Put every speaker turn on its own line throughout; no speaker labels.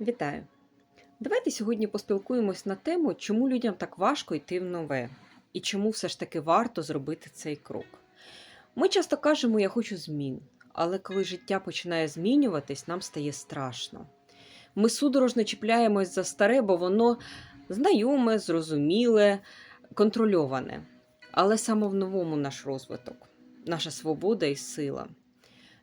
Вітаю! Давайте сьогодні поспілкуємось на тему, чому людям так важко йти в нове, і чому все ж таки варто зробити цей крок. Ми часто кажемо, я хочу змін, але коли життя починає змінюватись, нам стає страшно. Ми судорожно чіпляємось за старе, бо воно знайоме, зрозуміле, контрольоване. Але саме в новому наш розвиток, наша свобода і сила.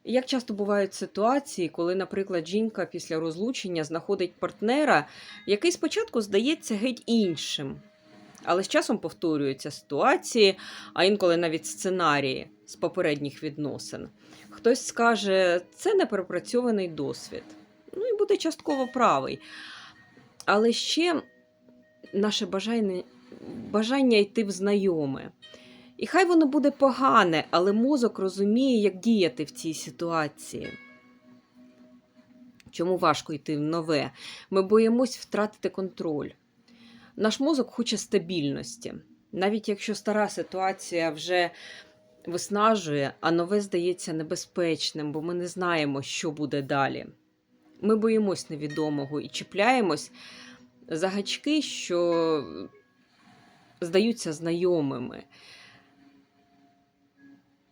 Як часто бувають ситуації, коли, наприклад, жінка після розлучення знаходить партнера, який спочатку здається геть іншим, але з часом повторюються ситуації, а інколи навіть сценарії з попередніх відносин. Хтось скаже, це непропрацьований досвід. Ну і буде частково правий. Але ще наше бажання, бажання йти в знайоме. І хай воно буде погане, але мозок розуміє, як діяти в цій ситуації. Чому важко йти в нове? Ми боїмось втратити контроль. Наш мозок хоче стабільності. Навіть якщо стара ситуація вже виснажує, а нове здається небезпечним, бо ми не знаємо, що буде далі. Ми боїмось невідомого і чіпляємось за гачки, що здаються знайомими.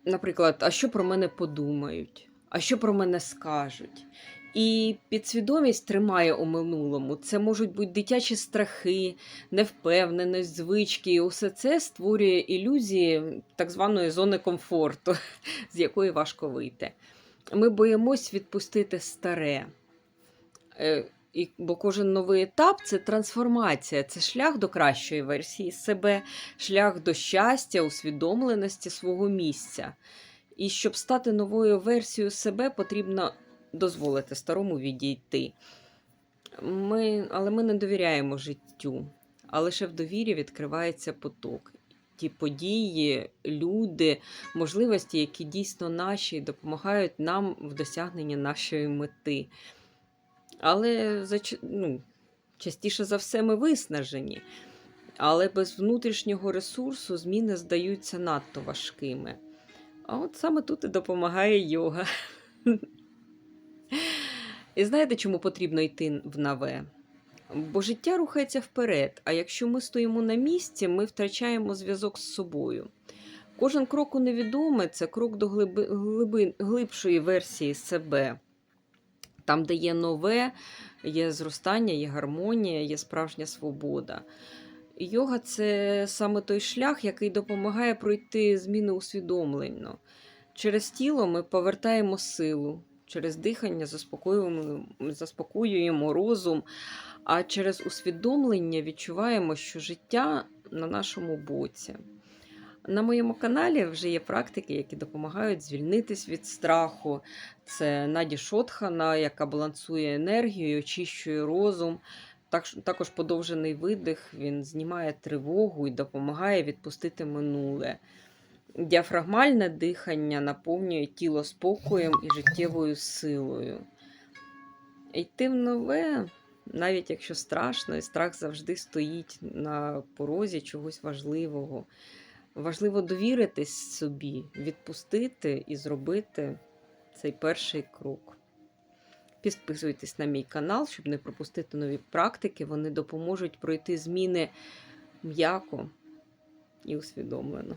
Наприклад, а що про мене подумають, а що про мене скажуть. І підсвідомість тримає у минулому. Це можуть бути дитячі страхи, невпевненість, звички. І усе це створює ілюзії так званої зони комфорту, з якої важко вийти. Ми боїмось відпустити старе. І, бо кожен новий етап це трансформація, це шлях до кращої версії себе, шлях до щастя, усвідомленості свого місця. І щоб стати новою версією себе, потрібно дозволити старому відійти. Ми, але ми не довіряємо життю, а лише в довірі відкривається поток. Ті події, люди, можливості, які дійсно наші, допомагають нам в досягненні нашої мети. Але ну, частіше за все ми виснажені. Але без внутрішнього ресурсу зміни здаються надто важкими. А от саме тут і допомагає йога. І знаєте, чому потрібно йти в нове? Бо життя рухається вперед, а якщо ми стоїмо на місці, ми втрачаємо зв'язок з собою. Кожен крок у невідоме це крок до глиби, глиби, глибшої версії себе. Там, де є нове, є зростання, є гармонія, є справжня свобода. Йога це саме той шлях, який допомагає пройти зміни усвідомленно. Через тіло ми повертаємо силу, через дихання заспокоюємо, заспокоюємо розум, а через усвідомлення відчуваємо, що життя на нашому боці. На моєму каналі вже є практики, які допомагають звільнитись від страху. Це Наді Шотхана, яка балансує енергію, очищує розум. Також подовжений видих, він знімає тривогу і допомагає відпустити минуле. Діафрагмальне дихання наповнює тіло спокоєм і життєвою силою. Йти в нове, навіть якщо страшно, і страх завжди стоїть на порозі чогось важливого. Важливо довіритись собі, відпустити і зробити цей перший крок. Підписуйтесь на мій канал, щоб не пропустити нові практики. Вони допоможуть пройти зміни м'яко і усвідомлено.